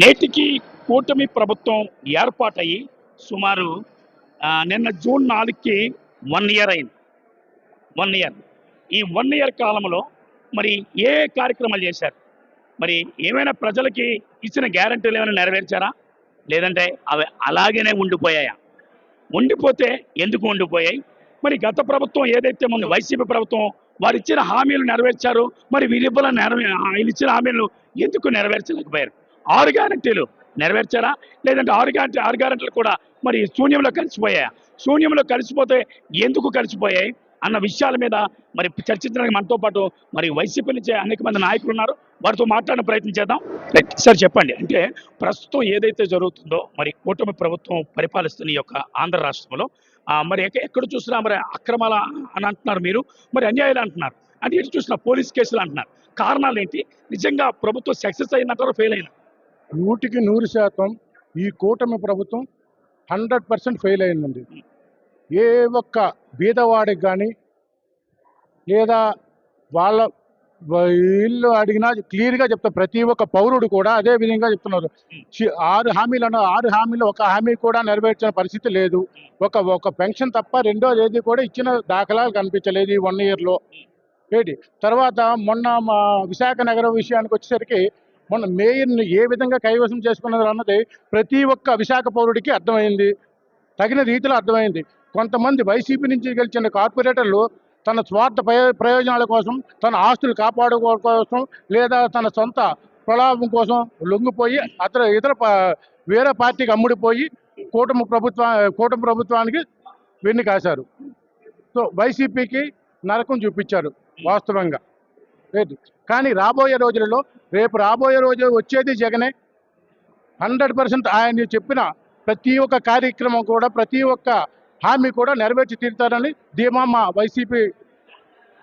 నేటికి కూటమి ప్రభుత్వం ఏర్పాటయ్యి సుమారు నిన్న జూన్ నాలుగుకి వన్ ఇయర్ అయింది. One year. ఈ వన్ ఇయర్ కాలంలో మరి ఏ కార్యక్రమాలు చేశారు? మరి ఏమైనా ప్రజలకి ఇచ్చిన గ్యారంటీలు ఏమైనా నెరవేర్చారా? లేదంటే అవి అలాగనే ఉండిపోయాయా? ఉండిపోతే ఎందుకు ఉండిపోయాయి? మరి గత ప్రభుత్వం ఏదైతే ముందు వైసీపీ ప్రభుత్వం వారు ఇచ్చిన హామీలు నెరవేర్చారు మరి వీళ్ళిబ్బల నెరవే వీళ్ళు ఇచ్చిన హామీలు ఎందుకు నెరవేర్చలేకపోయారు? ఆరు గ్యారంటీలు నెరవేర్చారా? లేదంటే ఆరు గ్యారంటీ ఆరు గ్యారంటీలు కూడా మరి శూన్యంలో కలిసిపోయాయా? శూన్యంలో కలిసిపోతే ఎందుకు కలిసిపోయాయి? అన్న విషయాల మీద మరి చర్చించడానికి మనతో పాటు మరి వైసీపీ నుంచి అనేక మంది నాయకులు ఉన్నారు. వారితో మాట్లాడిన ప్రయత్నం చేద్దాం. సార్ చెప్పండి. అంటే ప్రస్తుతం ఏదైతే జరుగుతుందో మరి కూటమి ప్రభుత్వం పరిపాలిస్తున్న ఈ యొక్క ఆంధ్ర రాష్ట్రంలో మరి ఎక్కడ చూసినా మరి అక్రమాల అని అంటున్నారు మీరు. మరి అన్యాయాలు అంటున్నారు. అంటే ఎటు చూసినా పోలీస్ కేసులు అంటున్నారు. కారణాలు ఏంటి? నిజంగా ప్రభుత్వం సక్సెస్ అయినట్టారో ఫెయిల్ అయినా. నూటికి నూరు శాతం ఈ కూటమి ప్రభుత్వం హండ్రెడ్ పర్సెంట్ ఫెయిల్ అయిందండి. ఏ ఒక్క బీదవాడికి కానీ లేదా వాళ్ళ వీళ్ళు అడిగినా క్లియర్గా చెప్తారు ప్రతి ఒక్క పౌరుడు కూడా అదే విధంగా చెప్తున్నారు. ఆరు హామీలు అన్న ఆరు హామీలు ఒక హామీ కూడా నెరవేర్చిన పరిస్థితి లేదు. ఒక ఒక పెన్షన్ తప్ప రెండోది ఏది కూడా ఇచ్చిన దాఖలాలు కనిపించలేదు ఈ వన్ ఇయర్లో. ఏంటి తర్వాత మొన్న మా విశాఖ నగరం విషయానికి వచ్చేసరికి మొన్న మేయర్ని ఏ విధంగా కైవసం చేసుకున్నారు అన్నది ప్రతి ఒక్క విశాఖ పౌరుడికి అర్థమైంది. తగిన రీతిలో అర్థమైంది. కొంతమంది వైసీపీ నుంచి గెలిచిన కార్పొరేటర్లు తన స్వార్థ ప్రయో- ప్రయోజనాల కోసం తన ఆస్తులు కాపాడుకోవడం కోసం లేదా తన సొంత ప్రలాభం కోసం లొంగిపోయి అతను ఇతర వేరే పార్టీకి అమ్ముడిపోయి కూటమి ప్రభుత్వ కూటమి ప్రభుత్వానికి వెన్ను కాశారు. సో వైసీపీకి నరకం చూపించారు వాస్తవంగా. లేదు కానీ రాబోయే రోజులలో రేపు రాబోయే రోజు వచ్చేది జగనే. హండ్రెడ్ పర్సెంట్ ఆయన చెప్పిన ప్రతి ఒక్క కార్యక్రమం కూడా ప్రతి ఒక్క హామీ కూడా నెరవేర్చి తీరుతారని ధీమా మా వైసీపీ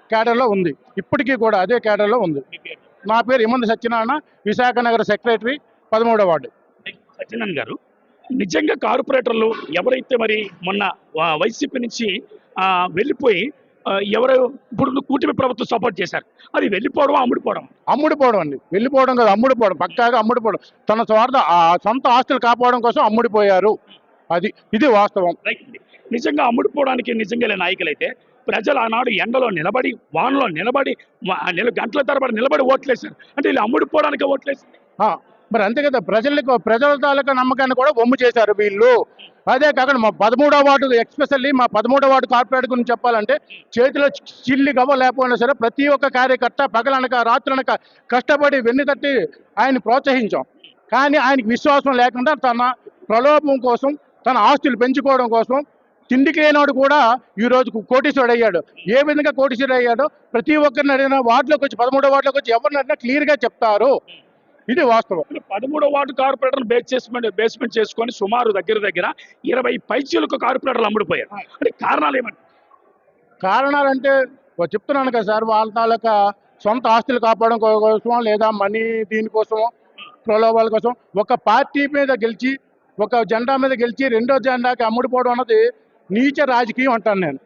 క్యాడర్లో ఉంది. ఇప్పటికీ కూడా అదే క్యాడర్లో ఉంది. నా పేరు ఇమంది సత్యనారాయణ విశాఖ నగర సెక్రటరీ పదమూడవ వార్డు. సత్యనారాయణ గారు నిజంగా కార్పొరేటర్లు ఎవరైతే మరి మొన్న వైసీపీ నుంచి వెళ్ళిపోయి ఎవరు ఇప్పుడు కూటమి ప్రభుత్వం సపోర్ట్ చేశారు. అది వెళ్ళిపోవడం అమ్ముడిపోవడం అమ్ముడిపోవడం అండి. వెళ్ళిపోవడం కాదు అమ్ముడిపోవడం. పక్కాగా అమ్ముడిపోవడం. తన స్వార్థ ఆ సొంత ఆస్తులు కాపాడడం కోసం అమ్ముడిపోయారు. అది ఇది వాస్తవం. రైట్ అండి. నిజంగా అమ్ముడుపోవడానికి నిజంగా నాయకులైతే ప్రజలు ఆనాడు ఎండలో నిలబడి వానలో నిలబడి గంటల తరబడి నిలబడి ఓట్లేశారు. అంటే వీళ్ళు అమ్ముడుపోవడానికి ఓట్లేశారు ఆ, మరి అంతే కదా ప్రజలకు ప్రజల తాలూకా నమ్మకాన్ని కూడా బొమ్మ చేశారు వీళ్ళు. అదే కాకుండా మా పదమూడవ వార్డు ఎక్స్పెషల్లీ మా పదమూడవ వార్డు కార్పొరేట్ గురించి చెప్పాలంటే చేతిలో చిల్లి గవ్వ లేకపోయినా సరే ప్రతి ఒక్క కార్యకర్త పగలనక రాత్రనక కష్టపడి వెన్ను తట్టి ఆయన ప్రోత్సహించాం. కానీ ఆయనకి విశ్వాసం లేకుండా తన ప్రలోభం కోసం తన ఆస్తులు పెంచుకోవడం కోసం తిండికి లేనివాడు కూడా ఈ రోజు కోటీశ్వరుడు అయ్యాడు. ఏ విధంగా కోటీశ్వరుడు అయ్యాడో ప్రతి ఒక్కరిని అడిగినా వార్డులోకి వచ్చి పదమూడో వార్డులోకి వచ్చి ఎవరిని అడిగినా క్లియర్గా చెప్తారు. ఇది వాస్తవం. పదమూడో వార్డు కార్పొరేటర్ బేస్ చేసుకుని బేస్మెంట్ చేసుకొని సుమారు దగ్గర దగ్గర ఇరవై పైచీలకు కార్పొరేటర్లు అమ్ముడిపోయారు. అంటే కారణాలు ఏమంటారు కారణాలంటే చెప్తున్నాను కదా సార్ వాళ్ళ తాలూకా సొంత ఆస్తులు కాపాడడం కోసం లేదా మనీ దీనికోసం ప్రలోభాల కోసం ఒక పార్టీ మీద గెలిచి ఒక జెండా మీద గెలిచి రెండో జెండాకి అమ్ముడిపోవడం అన్నది నీచ రాజకీయం అంటాను నేను.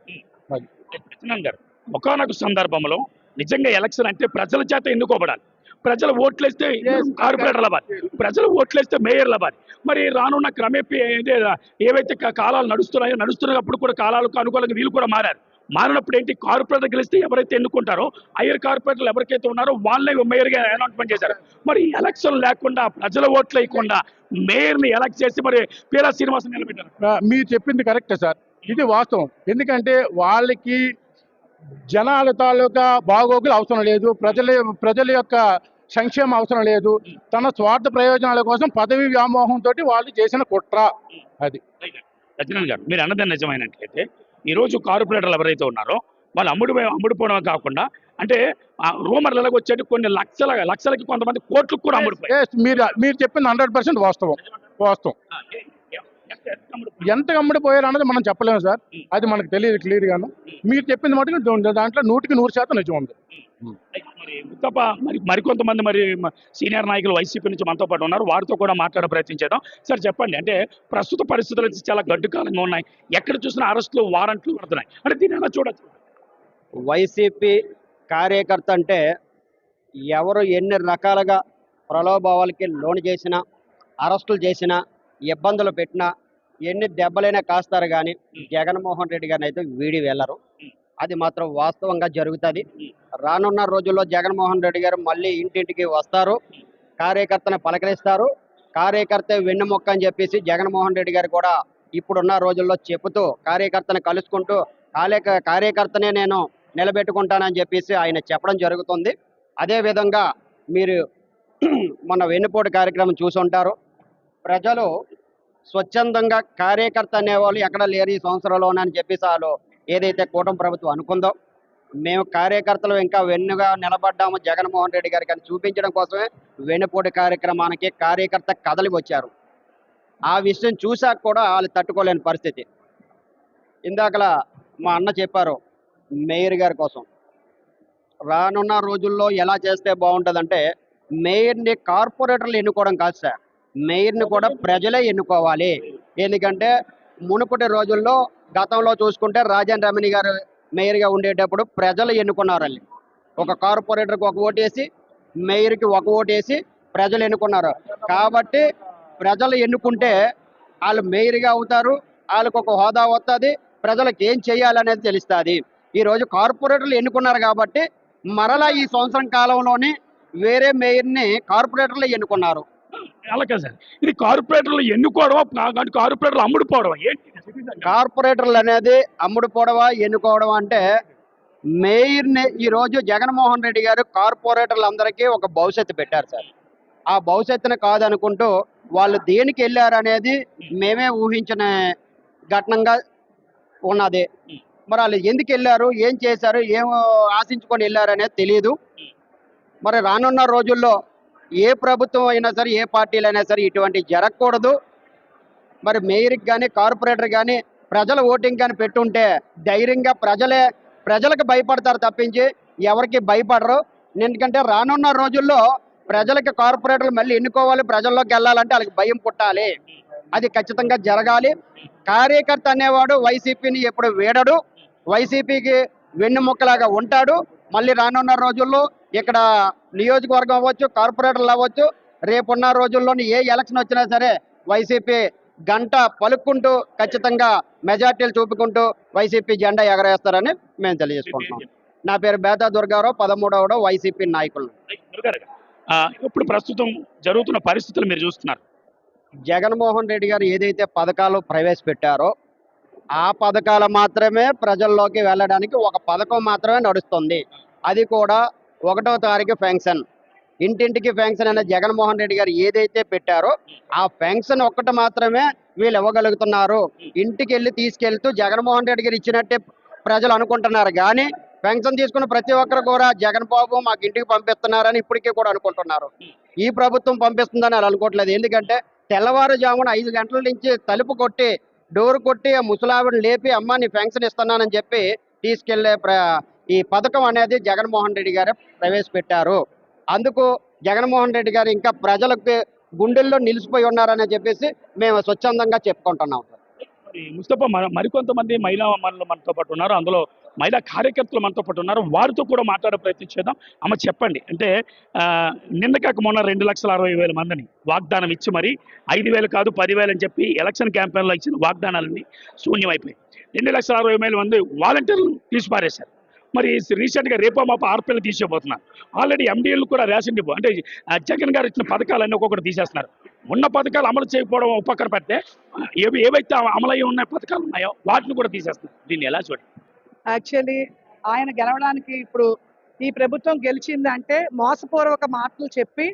ఒకనొక సందర్భంలో నిజంగా ఎలక్షన్ అంటే ప్రజల చేత ఎన్నుకోబడాలి. ప్రజలు ఓట్లేస్తే Yes. కార్పొరేటర్ల బారి ప్రజలు ఓట్లేస్తే మేయర్ల బారి మరి రానున్న క్రమేపీ ఏవైతే కాలాలు నడుస్తున్నాయో నడుస్తున్నప్పుడు కూడా కాలాలకు అనుకూలంగా వీళ్ళు కూడా మారారు. మారినప్పుడు ఏంటి? కార్పొరేటర్ గెలిస్తే ఎవరైతే ఎన్నుకుంటారో ఐఆర్ కార్పొరేటర్లు ఎవరికైతే ఉన్నారో వాళ్ళే మేయర్గా అనౌన్స్మెంట్ చేశారు. మరి ఎలక్షన్ లేకుండా ప్రజల ఓట్లు వేయకుండా మేయర్ని ఎలక్ట్ చేసి మరి పీలా శ్రీనివాసం నిలబెట్టారు. మీరు చెప్పింది కరెక్టే సార్. ఇది వాస్తవం. ఎందుకంటే వాళ్ళకి జనాల తాలూకా బాగోగులు అవసరం లేదు. ప్రజల ప్రజల యొక్క సంక్షేమం అవసరం లేదు. తన స్వార్థ ప్రయోజనాల కోసం పదవి వ్యామోహంతో వాళ్ళు చేసిన కుట్ర అది. గారు మీరు అన్నది నిజమైనట్లయితే ఈ రోజు కార్పొరేటర్లు ఎవరైతే ఉన్నారో వాళ్ళు అమ్ముడు అమ్ముడుపోవడం కాకుండా అంటే ఆ రూమర్లు ఎలాగ వచ్చేటి కొన్ని లక్షల లక్షలకి కొంతమంది కోట్లకు కూడా Yes, మీరు మీరు చెప్పింది హండ్రెడ్ పర్సెంట్ వాస్తవం. వాస్తవం. ఎంత- అమ్ముడుపోయారు? అన్నది మనం చెప్పలేము సార్. అది మనకు తెలియదు క్లియర్ గాను మీరు చెప్పింది మటుకు దాంట్లో నూటికి నూరు శాతం నిజం ఉంది. మరి తప్ప మరి మరికొంతమంది మరి సీనియర్ నాయకులు వైసీపీ నుంచి మనతో పాటు ఉన్నారు. వారితో కూడా మాట్లాడే ప్రయత్నం చేద్దాం. సార్ చెప్పండి. అంటే ప్రస్తుత పరిస్థితులు చాలా గడ్డు కాలంగా ఉన్నాయి. ఎక్కడ చూసినా అరెస్టులు వారెంట్లు పడుతున్నాయి. అంటే దీన్ని ఎలా చూడొచ్చు? వైసీపీ కార్యకర్త అంటే ఎవరు ఎన్ని రకాలుగా ప్రలోభావాలకి లోను చేసినా అరెస్టులు చేసినా ఇబ్బందులు పెట్టినా ఎన్ని దెబ్బలైనా కాస్తారు కానీ జగన్మోహన్ రెడ్డి గారిని అయితే వీడి వెళ్ళరు. అది మాత్రం వాస్తవంగా జరుగుతుంది. రానున్న రోజుల్లో జగన్మోహన్ రెడ్డి గారు మళ్ళీ ఇంటింటికి వస్తారు. కార్యకర్తను పలకరిస్తారు. కార్యకర్త వెన్నుమొక్క అని చెప్పేసి జగన్మోహన్ రెడ్డి గారు కూడా ఇప్పుడున్న రోజుల్లో చెబుతూ కార్యకర్తను కలుసుకుంటూ కార్యక కార్యకర్తనే నేను నిలబెట్టుకుంటానని చెప్పేసి ఆయన చెప్పడం జరుగుతుంది. అదే విధంగా మీరు మన వెన్నుపోటు కార్యక్రమం చూసుంటారు. ప్రజలు స్వచ్ఛందంగా కార్యకర్త అనేవాళ్ళు ఎక్కడ లేరు ఈ సంవత్సరంలోనే అని చెప్పి చాలు ఏదైతే కూటమి ప్రభుత్వం అనుకుందో. మేము కార్యకర్తలు ఇంకా వెన్నుగా నిలబడ్డాము జగన్మోహన్ రెడ్డి గారికి అని చూపించడం కోసమే వెన్నుపోటు కార్యక్రమానికి కార్యకర్త కదలి వచ్చారు. ఆ విషయం చూశాక కూడా వాళ్ళు తట్టుకోలేని పరిస్థితి. ఇందాకలా మా అన్న చెప్పారు మేయర్ గారి కోసం. రానున్న రోజుల్లో ఎలా చేస్తే బాగుంటుందంటే మేయర్ని కార్పొరేటర్లు ఎన్నుకోవడం కాదు సార్. మేయర్ని కూడా ప్రజలే ఎన్నుకోవాలి. ఎందుకంటే మునుపటి రోజుల్లో గతంలో చూసుకుంటే రాజన్ రమణి గారు మేయర్గా ఉండేటప్పుడు ప్రజలు ఎన్నుకున్నారు వాళ్ళని ఒక కార్పొరేటర్కి ఒక ఓటేసి మేయర్కి ఒక ఓటేసి ప్రజలు ఎన్నుకున్నారు. కాబట్టి ప్రజలు ఎన్నుకుంటే వాళ్ళు మేయర్గా అవుతారు వాళ్ళకు ఒక హోదా వస్తుంది ప్రజలకు ఏం చేయాలనేది తెలుస్తుంది. ఈరోజు కార్పొరేటర్లు ఎన్నుకున్నారు కాబట్టి మరలా ఈ సంవత్సరం కాలంలోనే వేరే మేయర్ని కార్పొరేటర్లు ఎన్నుకున్నారు. అలాగే సార్ ఇది కార్పొరేటర్లు ఎన్నుకోవడం కార్పొరేటర్లు అమ్ముడుపోవడం ఏంటి కార్పొరేటర్లు అనేది అమ్ముడుపోవడమా ఎన్నుకోవడం అంటే మేయర్ని ఈరోజు జగన్మోహన్ రెడ్డి గారు కార్పొరేటర్లందరికీ ఒక భవిష్యత్తు పెట్టారు సార్. ఆ భవిష్యత్తుని కాదనుకుంటూ వాళ్ళు దేనికి వెళ్ళారు అనేది మేమే ఊహించిన ఘటనంగా ఉన్నది. మరి వాళ్ళు ఎందుకు వెళ్ళారు? ఏం చేశారు? ఏం ఆశించుకొని వెళ్ళారు అనేది తెలియదు మరి రానున్న రోజుల్లో ఏ ప్రభుత్వం అయినా సరే ఏ పార్టీలు అయినా సరే ఇటువంటి జరగకూడదు. మరి మేయర్కి కానీ కార్పొరేటర్ కానీ ప్రజల ఓటింగ్ కానీ పెట్టుంటే ధైర్యంగా ప్రజలే ప్రజలకు భయపడతారు తప్పించి ఎవరికి భయపడరు. ఎందుకంటే రానున్న రోజుల్లో ప్రజలకి కార్పొరేటర్లు మళ్ళీ ఎన్నుకోవాలి ప్రజల్లోకి వెళ్ళాలంటే వాళ్ళకి భయం పుట్టాలి. అది ఖచ్చితంగా జరగాలి. కార్యకర్త అనేవాడు వైసీపీని ఎప్పుడు వేడడు. వైసీపీకి వెన్నుముక్కలాగా ఉంటాడు. మళ్ళీ రానున్న రోజుల్లో ఇక్కడ నియోజకవర్గం అవ్వచ్చు కార్పొరేటర్లు అవ్వచ్చు రేపున్న రోజుల్లోని ఏ ఎలక్షన్ వచ్చినా సరే వైసీపీ గంట పలుక్కుంటూ ఖచ్చితంగా మెజార్టీలు చూపుకుంటూ వైసీపీ జెండా ఎగరేస్తారని మేము తెలియజేసుకుంటున్నాం. నా పేరు బేతా దుర్గారావు పదమూడవడో వైసీపీ నాయకులు. ఇప్పుడు ప్రస్తుతం జరుగుతున్న పరిస్థితులు మీరు చూస్తున్నారు. జగన్మోహన్ రెడ్డి గారు ఏదైతే పథకాలు ప్రవేశపెట్టారో ఆ పథకాలు మాత్రమే ప్రజల్లోకి వెళ్ళడానికి ఒక పథకం మాత్రమే నడుస్తుంది. అది కూడా ఒకటో తారీఖు ఫెన్షన్ ఇంటింటికి ఫెన్షన్ అనే జగన్మోహన్ రెడ్డి గారు ఏదైతే పెట్టారో ఆ ఫెన్షన్ ఒక్కటి మాత్రమే వీళ్ళు ఇవ్వగలుగుతున్నారు. ఇంటికి వెళ్ళి తీసుకెళ్తూ జగన్మోహన్ రెడ్డి గారు ఇచ్చినట్టే ప్రజలు అనుకుంటున్నారు. కానీ పెన్షన్ తీసుకున్న ప్రతి ఒక్కరు కూడా జగన్ బాబు మాకు ఇంటికి పంపిస్తున్నారని ఇప్పటికీ కూడా అనుకుంటున్నారు. ఈ ప్రభుత్వం పంపిస్తుందని వాళ్ళు అనుకోవట్లేదు. ఎందుకంటే తెల్లవారుజామున ఐదు గంటల నుంచి తలుపు కొట్టి డోర్ కొట్టి ఆ లేపి అమ్మ నీ పెన్షన్ ఇస్తున్నానని చెప్పి తీసుకెళ్ళే ప్ర ఈ పథకం అనేది జగన్మోహన్ రెడ్డి గారు ప్రవేశపెట్టారు. అందుకు జగన్మోహన్ రెడ్డి గారు ఇంకా ప్రజలకు గుండెల్లో నిలిచిపోయి ఉన్నారని చెప్పేసి మేము స్వచ్ఛందంగా చెప్పుకుంటున్నాం. ముస్తఫా మరికొంతమంది మహిళా మనలు మనతో పాటు ఉన్నారు. అందులో మహిళా కార్యకర్తలు మనతో పాటు ఉన్నారు. వారితో కూడా మాట్లాడే ప్రయత్నం చేద్దాం. అమ్మ చెప్పండి. అంటే నిన్న కాక మొన్న రెండు లక్షల అరవై వేల మందిని వాగ్దానం ఇచ్చి మరి ఐదు వేలు కాదు పదివేలు అని చెప్పి ఎలక్షన్ క్యాంపెయిన్లో ఇచ్చిన వాగ్దానాలన్నీ శూన్యమైపోయాయి. రెండు లక్షల అరవై వేల మంది వాలంటీర్లు తీసిపారేశారు. మరి రీసెంట్గా రేపో మాప ఆర్పీలు తీసేయబోతున్నారు ఆల్రెడీ ఎండిఎల్ కూడా రేషన్ డిపో అంటే జగన్ గారు ఇచ్చిన పథకాలన్నీ ఒక్కొక్కటి తీసేస్తున్నారు. ఉన్న పథకాలు అమలు చేయకపోవడం ఒక పక్కన పెడితే ఏవి ఏవైతే అమలయ్యి ఉన్న పథకాలు ఉన్నాయో వాటిని కూడా తీసేస్తున్నారు. దీన్ని ఎలా చూడండి? యాక్చువల్లీ ఆయన గెలవడానికి ఇప్పుడు ఈ ప్రభుత్వం గెలిచిందంటే మోసపూర్వక మాటలు చెప్పి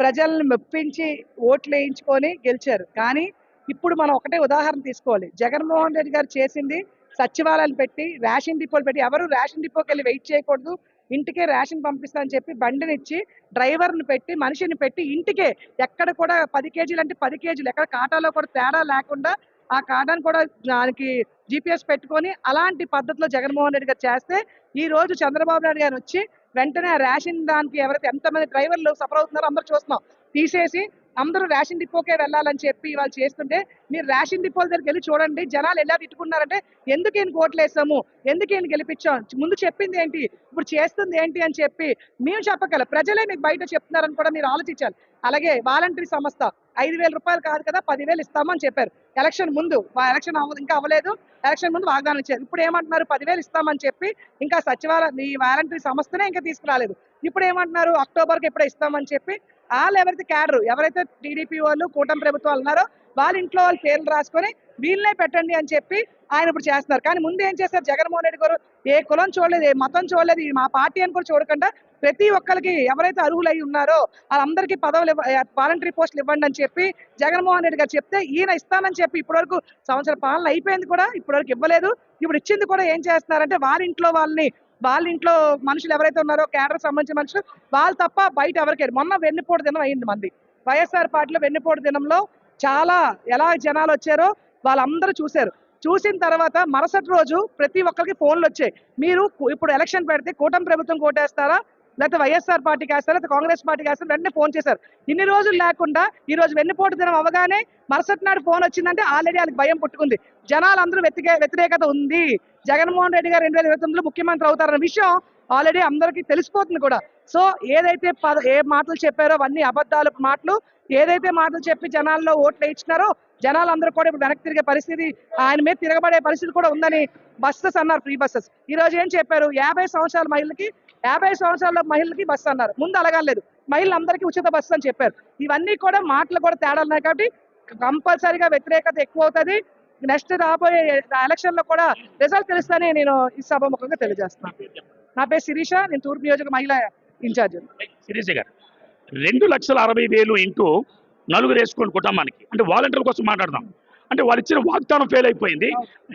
ప్రజల్ని మెప్పించి ఓట్లు వేయించుకొని గెలిచారు. కానీ ఇప్పుడు మనం ఒకటే ఉదాహరణ తీసుకోవాలి. జగన్మోహన్ రెడ్డి గారు చేసింది సచివాలయాలు పెట్టి రేషన్ డిపోలు పెట్టి ఎవరు రేషన్ డిపోకి వెళ్ళి వెయిట్ చేయకూడదు. ఇంటికే రేషన్ పంపిస్తానని చెప్పి బండిని ఇచ్చి డ్రైవర్ని పెట్టి మనిషిని పెట్టి ఇంటికే ఎక్కడ కూడా పది కేజీలు అంటే పది కేజీలు ఎక్కడ కాటాలో కూడా తేడా లేకుండా ఆ కాటాను కూడా దానికి జీపీఎస్ పెట్టుకొని అలాంటి పద్ధతిలో జగన్మోహన్ రెడ్డి గారు చేస్తే ఈ రోజు చంద్రబాబు నాయుడు గారు వచ్చి వెంటనే ఆ రేషన్ దానికి ఎవరైతే ఎంతమంది డ్రైవర్లు సఫర్ అవుతున్నారో అందరూ చూస్తున్నాం. తీసేసి అందరూ రేషన్ డిపోకే వెళ్ళాలని చెప్పి వాళ్ళు చేస్తుంటే మీరు రేషన్ డిపోల దగ్గరికి వెళ్ళి చూడండి జనాలు ఎలా తిట్టుకున్నారంటే ఎందుకు ఈయన ఓట్లు వేసాము? ఎందుకు ఈయన గెలిపించాం? ముందు చెప్పింది ఏంటి? ఇప్పుడు చేస్తుంది ఏంటి? అని చెప్పి మేము చెప్పగలం. ప్రజలే మీకు బయట చెప్తున్నారని కూడా మీరు ఆలోచించాలి. అలాగే వాలంటరీ సంస్థ ఐదు వేల రూపాయలు కాదు కదా పదివేలు ఇస్తామని చెప్పారు. ఎలక్షన్ ముందు ఎలక్షన్ అవ్వ ఇంకా అవ్వలేదు. ఎలక్షన్ ముందు వాగ్దానం ఇచ్చారు. ఇప్పుడు ఏమంటున్నారు? పదివేలు ఇస్తామని చెప్పి ఇంకా సచివాలయం ఈ వాలంటరీ సంస్థనే ఇంకా తీసుకురాలేదు. ఇప్పుడు ఏమంటున్నారు? అక్టోబర్కి ఇప్పుడే ఇస్తామని చెప్పి వాళ్ళు ఎవరైతే క్యాడర్ ఎవరైతే టీడీపీ వాళ్ళు కూటమి ప్రభుత్వాలు ఉన్నారో వాళ్ళ ఇంట్లో వాళ్ళ పేర్లు రాసుకొని వీళ్ళనే పెట్టండి అని చెప్పి ఆయన ఇప్పుడు చేస్తున్నారు. కానీ ముందు ఏం చేస్తారు జగన్మోహన్ రెడ్డి గారు ఏ కులం చూడలేదు ఏ మతం చూడలేదు మా పార్టీ అని కూడా చూడకుండా ప్రతి ఒక్కరికి ఎవరైతే అర్హులై ఉన్నారో వాళ్ళందరికీ పదవులు వాలంటరీ పోస్టులు ఇవ్వండి అని చెప్పి జగన్మోహన్ రెడ్డి గారు చెప్తే ఈయన ఇస్తానని చెప్పి ఇప్పటివరకు సంవత్సర పాలన అయిపోయింది కూడా ఇప్పటివరకు ఇవ్వలేదు. ఇప్పుడు ఇచ్చింది కూడా ఏం చేస్తున్నారంటే వాళ్ళ ఇంట్లో వాళ్ళని వాళ్ళ ఇంట్లో మనుషులు ఎవరైతే ఉన్నారో కేడర్ సంబంధించిన మనుషులు వాళ్ళు తప్ప బయట ఎవరికి మొన్న వెన్నుపోటు దినం అయింది మంది. వైఎస్ఆర్ పార్టీలో వెన్నుపోటు దినంలో చాలా ఎలా జనాలు వచ్చారో వాళ్ళందరూ చూశారు. చూసిన తర్వాత మరుసటి రోజు ప్రతి ఒక్కరికి ఫోన్లు వచ్చాయి. మీరు ఇప్పుడు ఎలక్షన్ పెడితే కూటమి ప్రభుత్వం కోటేస్తారా? లేకపోతే వైఎస్ఆర్ పార్టీకి వేస్తారా లేకపోతే కాంగ్రెస్ పార్టీకి వేస్తారా వెంటనే ఫోన్ చేశారు. ఇన్ని రోజులు లేకుండా ఈ రోజు వెన్నుపోటు దినం అవగానే మరుసటి నాడు ఫోన్ వచ్చిందంటే ఆల్రెడీ వాళ్ళకి భయం పుట్టుకుంది. జనాలు అందరూ వ్యతిరేకత ఉంది. జగన్మోహన్ రెడ్డి గారు రెండు వేల ఇరవై తొమ్మిదిలో ముఖ్యమంత్రి అవుతారన్న విషయం ఆల్రెడీ అందరికీ తెలిసిపోతుంది కూడా. సో ఏదైతే పద ఏ మాటలు చెప్పారో అవన్నీ అబద్ధాలు మాటలు ఏదైతే మాటలు చెప్పి జనాల్లో ఓట్లు వేయించినారో జనాలు అందరూ కూడా ఇప్పుడు వెనక్కి తిరిగే పరిస్థితి ఆయన మీద తిరగబడే పరిస్థితి కూడా ఉందని బస్సెస్ అన్నారు ఫ్రీ బస్సెస్. ఈ రోజు ఏం చెప్పారు? యాభై సంవత్సరాల మహిళలకి యాభై సంవత్సరాల మహిళలకి బస్సు అన్నారు. ముందు అలగలేదు మహిళలందరికీ ఉచిత బస్సు అని చెప్పారు. ఇవన్నీ కూడా మాటలు కూడా తేడాలు ఉన్నాయి కాబట్టి కంపల్సరీగా వ్యతిరేకత ఎక్కువ అవుతుంది నెక్స్ట్ రాబోయే ఎలక్షన్లో కూడా రిజల్ట్ తెలుస్తానే నేను ఈ సభాముఖంగా తెలియజేస్తున్నాను నా పేరు శిరీష నేను తూర్పు నియోజక మహిళ ఇన్ఛార్జ్. శిరీష గారు రెండు లక్షల అరవై వేలు ఇంటూ నలుగురు వేసుకోండి కుటుంబానికి. అంటే వాలంటీర్ల కోసం మాట్లాడదాం. అంటే వాళ్ళు ఇచ్చిన వాగ్దానం ఫెయిల్ అయిపోయింది.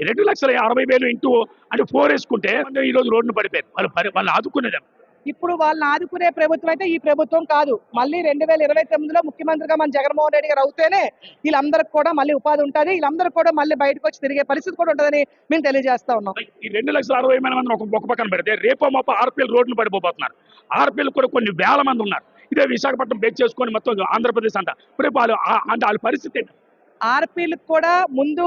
రెండు లక్షల అరవై వేలు ఇంటూ అంటే ఫోర్ వేసుకుంటే అంటే ఈ రోజు రోడ్డును పడిపోయారు. వాళ్ళు వాళ్ళు ఆదుకునేది ఇప్పుడు వాళ్ళని ఆదుకునే ప్రభుత్వం అయితే ఈ ప్రభుత్వం కాదు. మళ్ళీ రెండు వేల ఇరవై తొమ్మిదిలో ముఖ్యమంత్రిగా మన జగన్మోహన్ రెడ్డి గారు అవుతేనే వీళ్ళందరికి కూడా మళ్ళీ ఉపాధి ఉంటుంది. వీళ్ళందరికీ కూడా మళ్ళీ బయటకు వచ్చి తిరిగే పరిస్థితి కూడా ఉంటుందని మేము తెలియజేస్తా ఉన్నాం. ఈ రెండు లక్షల అరవై వేల మంది ఒక పక్కన పెడితే రేపో మాప ఆర్పీఎల్ రోడ్డును పడిపోతున్నారు ఆర్పీఎల్ కూడా కొన్ని వేల మంది ఉన్నారు. ఇదే విశాఖపట్నం బేక్ చేసుకొని మొత్తం ఆంధ్రప్రదేశ్ అంట రేపు వాళ్ళు అంటే వాళ్ళ పరిస్థితి ఆర్పీలకు కూడా ముందు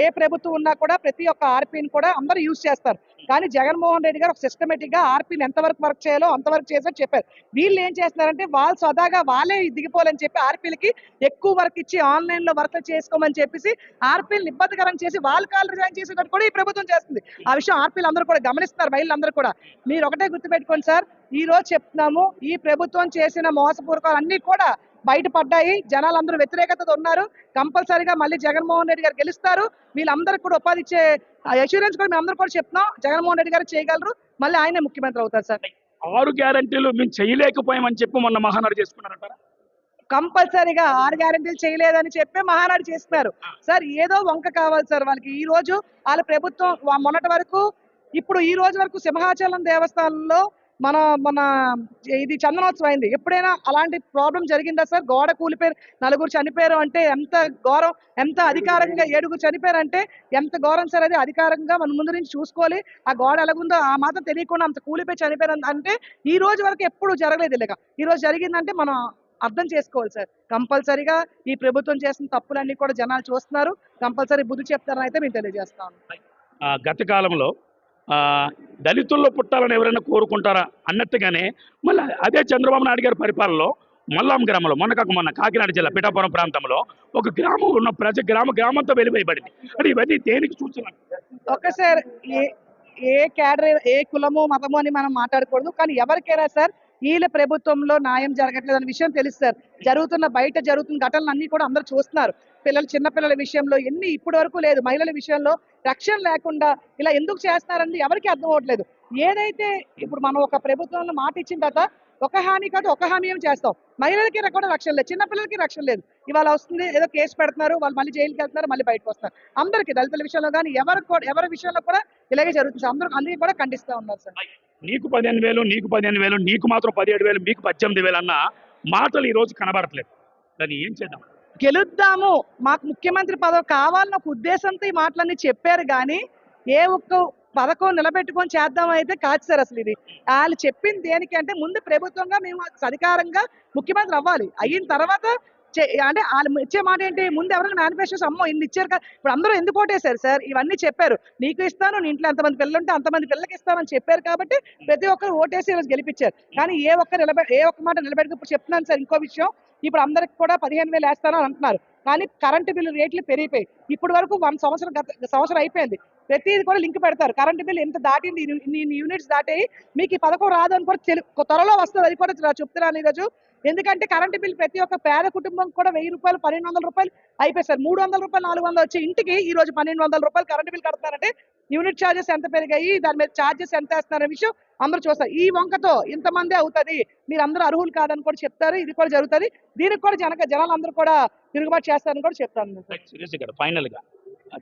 ఏ ప్రభుత్వం ఉన్నా కూడా ప్రతి ఒక్క ఆర్పీని కూడా అందరూ యూజ్ చేస్తారు. కానీ జగన్మోహన్ రెడ్డి గారు ఒక సిస్టమేటిక్గా ఆర్పీని ఎంతవరకు వర్క్ చేయాలో అంతవరకు చేసారు చెప్పారు. వీళ్ళు ఏం చేస్తున్నారంటే వాళ్ళు సదాగా వాళ్ళే దిగిపోవాలని చెప్పి ఆర్పీలకి ఎక్కువ వర్క్ ఇచ్చి ఆన్లైన్లో వర్క్ చేసుకోమని చెప్పేసి ఆర్పీలు ఇబ్బందికరం చేసి వాళ్ళ కాల్ రిజైన్ చేసేటట్టు కూడా ఈ ప్రభుత్వం చేస్తుంది. ఆ విషయం ఆర్పీలు అందరూ కూడా గమనిస్తున్నారు మహిళలందరూ కూడా. మీరు ఒకటే గుర్తుపెట్టుకోండి సార్ ఈ రోజు చెప్తున్నాము ఈ ప్రభుత్వం చేసిన మోసపూర్వకాలు అన్నీ కూడా బయటపడ్డాయి. జనాలందరూ వ్యతిరేకతతో ఉన్నారు. కంపల్సరీగా మళ్ళీ జగన్మోహన్ రెడ్డి గారు గెలుస్తారు. వీళ్ళందరికీ కూడా ఉపాధి ఇచ్చే అష్యూరెన్స్ కూడా మేము అందరూ కూడా చెప్తున్నాం. జగన్మోహన్ రెడ్డి గారు చేయగలరు. మళ్ళీ ఆయనే ముఖ్యమంత్రి అవుతారు సార్. ఆరు గ్యారంటీలు మేము చేయలేకపోయామని చెప్పి మొన్న మహానాడు చేసుకున్నారంటారా? కంపల్సరీగా ఆరు గ్యారెంటీలు చేయలేదని చెప్పి మహానాడు చేస్తున్నారు. సార్ ఏదో వంక కావాలి సార్ వాళ్ళకి. ఈ రోజు వాళ్ళ ప్రభుత్వం మొన్నటి వరకు ఇప్పుడు ఈ రోజు వరకు సింహాచలం దేవస్థానంలో మన మన ఇది చందనోత్సవం అయింది ఎప్పుడైనా అలాంటి ప్రాబ్లం జరిగిందా సార్? గోడ కూలిపోయారు నలుగురు చనిపోయారు అంటే ఎంత ఘోరం ఎంత అధికారంగా ఏడుగురు చనిపోయారు అంటే ఎంత ఘోరం సార్ అది? అధికారంగా మనం ముందు నుంచి చూసుకోవాలి. ఆ గోడ ఎలాగుందో ఆ మాత్రం తెలియకుండా అంత కూలిపోయి చనిపోయారు అంటే ఈ రోజు వరకు ఎప్పుడు జరగలేదు ఇలాగ. ఈ రోజు జరిగిందంటే మనం అర్థం చేసుకోవాలి సార్. కంపల్సరీగా ఈ ప్రభుత్వం చేసిన తప్పులన్నీ కూడా జనాలు చూస్తున్నారు. కంపల్సరీ బుద్ధి చెప్తారని అయితే మేము తెలియజేస్తాను గత కాలంలో దళితుల్లో పుట్టాలని ఎవరైనా కోరుకుంటారా? అన్నట్టుగానే మళ్ళీ అదే చంద్రబాబు నాయుడు గారి పరిపాలనలో మల్లాం గ్రామంలో మొన్న మొన్న కాకినాడ జిల్లా పిఠాపురం ప్రాంతంలో ఒక గ్రామం ఉన్న ప్రజ గ్రామ గ్రామంతో వెలివేయబడింది. అంటే ఇవన్నీ దేనికి సూచన? ఒకసారి ఏ ఏ క్యాడర్ ఏ కులము మతము అని మనం మాట్లాడకూడదు. కానీ ఎవరికైనా సార్ వీళ్ళ ప్రభుత్వంలో న్యాయం జరగట్లేదు అనే విషయం తెలుసు సార్. జరుగుతున్న బయట జరుగుతున్న ఘటనలు అన్ని కూడా అందరూ చూస్తున్నారు. పిల్లలు చిన్నపిల్లల విషయంలో ఎన్ని ఇప్పటి వరకు లేదు. మహిళల విషయంలో రక్షణ లేకుండా ఇలా ఎందుకు చేస్తున్నారని ఎవరికి అర్థం అవ్వట్లేదు. ఏదైతే ఇప్పుడు మనం ఒక ప్రభుత్వంలో మాట ఇచ్చిన తర్వాత ఒక హామీ కాదు ఒక హామీ ఏం చేస్తాం? మహిళలకి కూడా రక్షణ లేదు. చిన్నపిల్లలకి రక్షణ లేదు. ఇవాళ వస్తుంది ఏదో కేసు పెడుతున్నారు వాళ్ళు మళ్ళీ జైలుకి వెళ్తున్నారు మళ్ళీ బయటకు వస్తారు అందరికీ దళితుల విషయంలో కానీ ఎవరు కూడా ఎవరి విషయంలో కూడా ఇలాగే జరుగుతుంది అందరూ అందరికీ కూడా ఖండిస్తూ ఉన్నారు సార్. నీకు పదిహేను వేలు నీకు పదిహేను వేలు నీకు మాత్రం పదిహేడు వేలు మీకు పద్దెనిమిది వేలు అన్న మాటలు ఈరోజు కనబడట్లేదు. దాన్ని ఏం చేద్దాం? గెలుద్దాము. మాకు ముఖ్యమంత్రి పదవి కావాలన్న ఒక ఉద్దేశంతో ఈ మాటలన్నీ చెప్పారు కానీ ఏ ఒక్క పథకం నిలబెట్టుకొని చేద్దాం అయితే కాదు సార్ అసలు ఇది. వాళ్ళు చెప్పింది దేనికంటే ముందు ప్రభుత్వంగా మేము అధికారంగా ముఖ్యమంత్రి అవ్వాలి. అయిన తర్వాత అంటే వాళ్ళు ఇచ్చే మాట ఏంటి? ముందు ఎవరైనా మేనిఫెస్టోస్ అమ్మో ఇన్ని ఇచ్చారు కదా ఇప్పుడు అందరూ ఎందుకు ఓటేశారు సార్? ఇవన్నీ చెప్పారు. నీకు ఇస్తాను నీ ఇంట్లో ఎంతమంది పిల్లలు ఉంటే అంతమంది పిల్లలకి ఇస్తానని చెప్పారు కాబట్టి ప్రతి ఒక్కరు ఓటేసి ఈరోజు గెలిపించారు. కానీ ఏ ఒక్క నిలబె ఏ ఒక్క మాట నిలబెట్టుకు ఇప్పుడు చెప్తున్నాను సార్ ఇంకో విషయం. ఇప్పుడు అందరికి కూడా పదిహేను వేలు వేస్తాను అని అంటున్నారు. కానీ కరెంటు బిల్లు రేట్లు పెరిగిపోయి ఇప్పుడు వరకు వన్ సంవత్సరం గత సంవత్సరం అయిపోయింది. ప్రతిది కూడా లింక్ పెడతారు. కరెంటు బిల్లు ఎంత దాటింది ఇన్ని- యూనిట్స్ దాటాయి. మీకు ఈ పథకం రాదు అని కూడా తెలు- త్వరలో వస్తుంది. అది కూడా చెప్తున్నాను ఈరోజు. ఎందుకంటే కరెంటు బిల్ ప్రతి ఒక్క పేద కుటుంబం కూడా వెయ్యి రూపాయలు పన్నెండు వందల రూపాయలు అయిపోయి సార్. మూడు వందల రూపాయలు నాలుగు వందలు వచ్చే ఇంటికి ఈ రోజు పన్నెండు వందల రూపాయలు కరెంటు బిల్ కడతారంటే యూనిట్ ఛార్జెస్ ఎంత పెరిగాయి దాని మీద ఛార్జెస్ ఎంత వేస్తున్నారనే విషయం అందరూ చూస్తారు. ఈ వంకతో ఇంతమంది అవుతుంది. మీరు అందరూ అర్హులు కాదని కూడా చెప్తారు. ఇది కూడా జరుగుతుంది. దీనికి కూడా జనక జనాలందరూ కూడా తిరుగుబాటు చేస్తారని కూడా చెప్తాను సీరియస్ ఇక్కడ ఫైనల్గా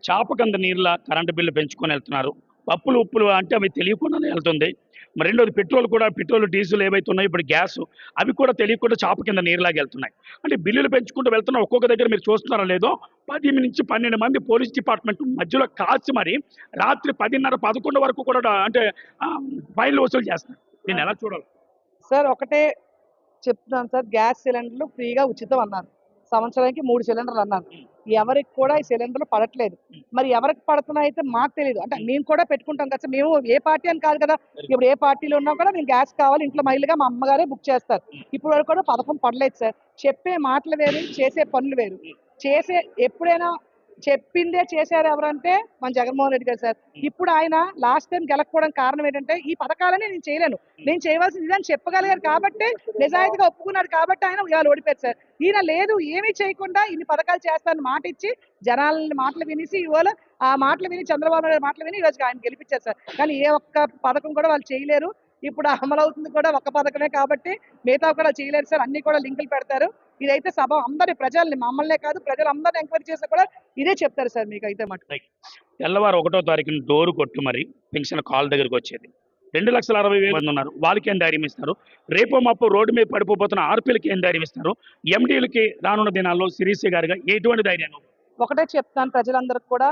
చాప కింద నీళ్ళ కరెంటు బిల్లు పెంచుకొని వెళ్తున్నారు. పప్పులు ఉప్పులు అంటే అవి తెలియకుండానే వెళ్తుంది. మరి రెండోది పెట్రోల్ కూడా పెట్రోల్ డీజిల్ ఏవైతే ఉన్నాయో ఇప్పుడు గ్యాస్ అవి కూడా తెలియకుండా చాప కింద నీరులాగా వెళ్తున్నాయి అంటే బిల్లులు పెంచుకుంటూ వెళ్తున్న ఒక్కొక్క దగ్గర మీరు చూస్తున్నారా లేదో పది నుంచి పన్నెండు మంది పోలీస్ డిపార్ట్మెంట్ మధ్యలో కాల్చి మరి రాత్రి పదిన్నర పదకొండు వరకు కూడా అంటే ఫైన్లు వసూలు చేస్తున్నారు. నేను ఎలా చూడాలి? సార్ ఒకటే చెప్తున్నాను సార్ గ్యాస్ సిలిండర్లు ఫ్రీగా ఉచితం అన్నారు. సంవత్సరానికి మూడు సిలిండర్లు అన్నారు ఎవరికి కూడా ఈ సిలిండర్లు పడట్లేదు. మరి ఎవరికి పడుతున్నాయి అయితే మాకు తెలియదు అంటే మేము కూడా పెట్టుకుంటాం కదా మేము ఏ పార్టీ అని కాదు కదా. ఇప్పుడు ఏ పార్టీలో ఉన్నా కూడా మేము గ్యాస్ కావాలి ఇంట్లో మహిళగా మా అమ్మగారే బుక్ చేస్తారు. ఇప్పుడు వరకు కూడా పథకం పడలేదు సార్. చెప్పే మాటలు వేరు చేసే పనులు వేరు. చేసే ఎప్పుడైనా చెప్పిందే చేశారు ఎవరంటే మన జగన్మోహన్ రెడ్డి గారు సార్. ఇప్పుడు ఆయన లాస్ట్ టైం గెలకపోవడం కారణం ఏంటంటే ఈ పథకాలని నేను చేయలేను. నేను చేయవలసింది ఇదని చెప్పగలిగారు కాబట్టి నిజాయితీగా ఒప్పుకున్నాడు కాబట్టి ఆయన ఇవాళ ఓడిపోయారు సార్. ఈయన లేదు ఏమీ చేయకుండా ఇన్ని పథకాలు చేస్తానని మాట ఇచ్చి జనాలని మాటలు వినేసి ఇవాళ ఆ మాటలు విని చంద్రబాబు నాయుడు మాటలు విని ఈరోజు ఆయన గెలిపించారు సార్. కానీ ఏ ఒక్క పథకం కూడా వాళ్ళు చేయలేరు. ఇప్పుడు అమలు అవుతుంది కూడా ఒక్క పథకమే కాబట్టి మిగతా కూడా చేయలేరు సార్. అన్ని కూడా లింకులు పెడతారు. ఇదైతే సభ అందరి ప్రజల్ని మమ్మల్నే కాదు ప్రజలందరిని ఎంక్వైరీ చేస్తే కూడా ఇదే చెప్తారు సార్ మీకు అయితే మటు తెల్లవారు ఒకటో తారీఖున డోరు కొట్టు మరి పెన్షన్ కాల్ దగ్గరకు వచ్చేది. రెండు లక్షల అరవై వేలు మంది ఉన్నారు. వాళ్ళకి ఏం ధైర్యం ఇస్తారు? రేపో మాపో రోడ్డు మీద పడిపోతున్న ఆర్పీలకి ఏం ధైర్యం ఇస్తారు? ఎండీలకి రానున్న దినాల్లో సిరీసి గారుగా ఎటువంటి ధైర్యం? ఒకటే చెప్తాను ప్రజలందరికి కూడా.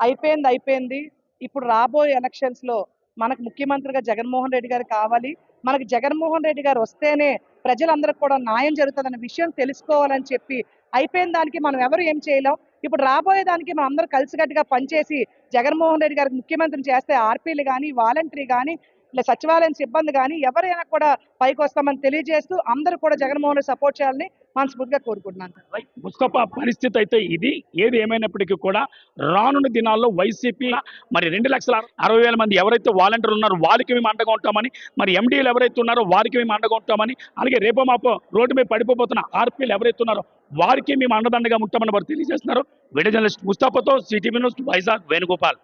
అయిపోయింది అయిపోయింది. ఇప్పుడు రాబోయే ఎలక్షన్స్లో మనకు ముఖ్యమంత్రిగా జగన్మోహన్ రెడ్డి గారు కావాలి. మనకు జగన్మోహన్ రెడ్డి గారు వస్తేనే ప్రజలందరికీ కూడా న్యాయం జరుగుతుందన్న విషయం తెలుసుకోవాలని చెప్పి అయిపోయిన దానికి మనం ఎవరు ఏం చేయలేం. ఇప్పుడు రాబోయే దానికి మనం అందరూ కలిసికట్టుగా పనిచేసి జగన్మోహన్ రెడ్డి గారికి ముఖ్యమంత్రిని చేస్తే ఆర్పీలు కానీ వాలంటరీ కానీ ఇలా సచివాలయం సిబ్బంది కానీ ఎవరైనా కూడా పైకి వస్తామని తెలియజేస్తూ అందరూ కూడా జగన్మోహన్ సపోర్ట్ చేయాలని మనస్ఫూర్తిగా కోరుకుంటున్నాను. రైట్. ముస్తఫా పరిస్థితి అయితే ఇది. ఏది ఏమైనప్పటికీ కూడా రానున్న దినాల్లో వైసీపీ మరి రెండు లక్షల అరవై వేల మంది ఎవరైతే వాలంటీర్లు ఉన్నారో వాళ్ళకి మేము అండగా ఉంటామని మరి ఎండీలు ఎవరైతే ఉన్నారో వారికి మేము అండగా ఉంటామని అలాగే రేపో మాపో రోడ్డు మీద పడిపోతున్న ఆర్పీలు ఎవరైతే ఉన్నారో వారికి మేము అండదండగా ఉంటామని వారు తెలియజేస్తున్నారు. వీడియో జర్నలిస్ట్ ముస్తాఫాతో సిటీవీ న్యూస్ వైజాగ్ వేణుగోపాల్.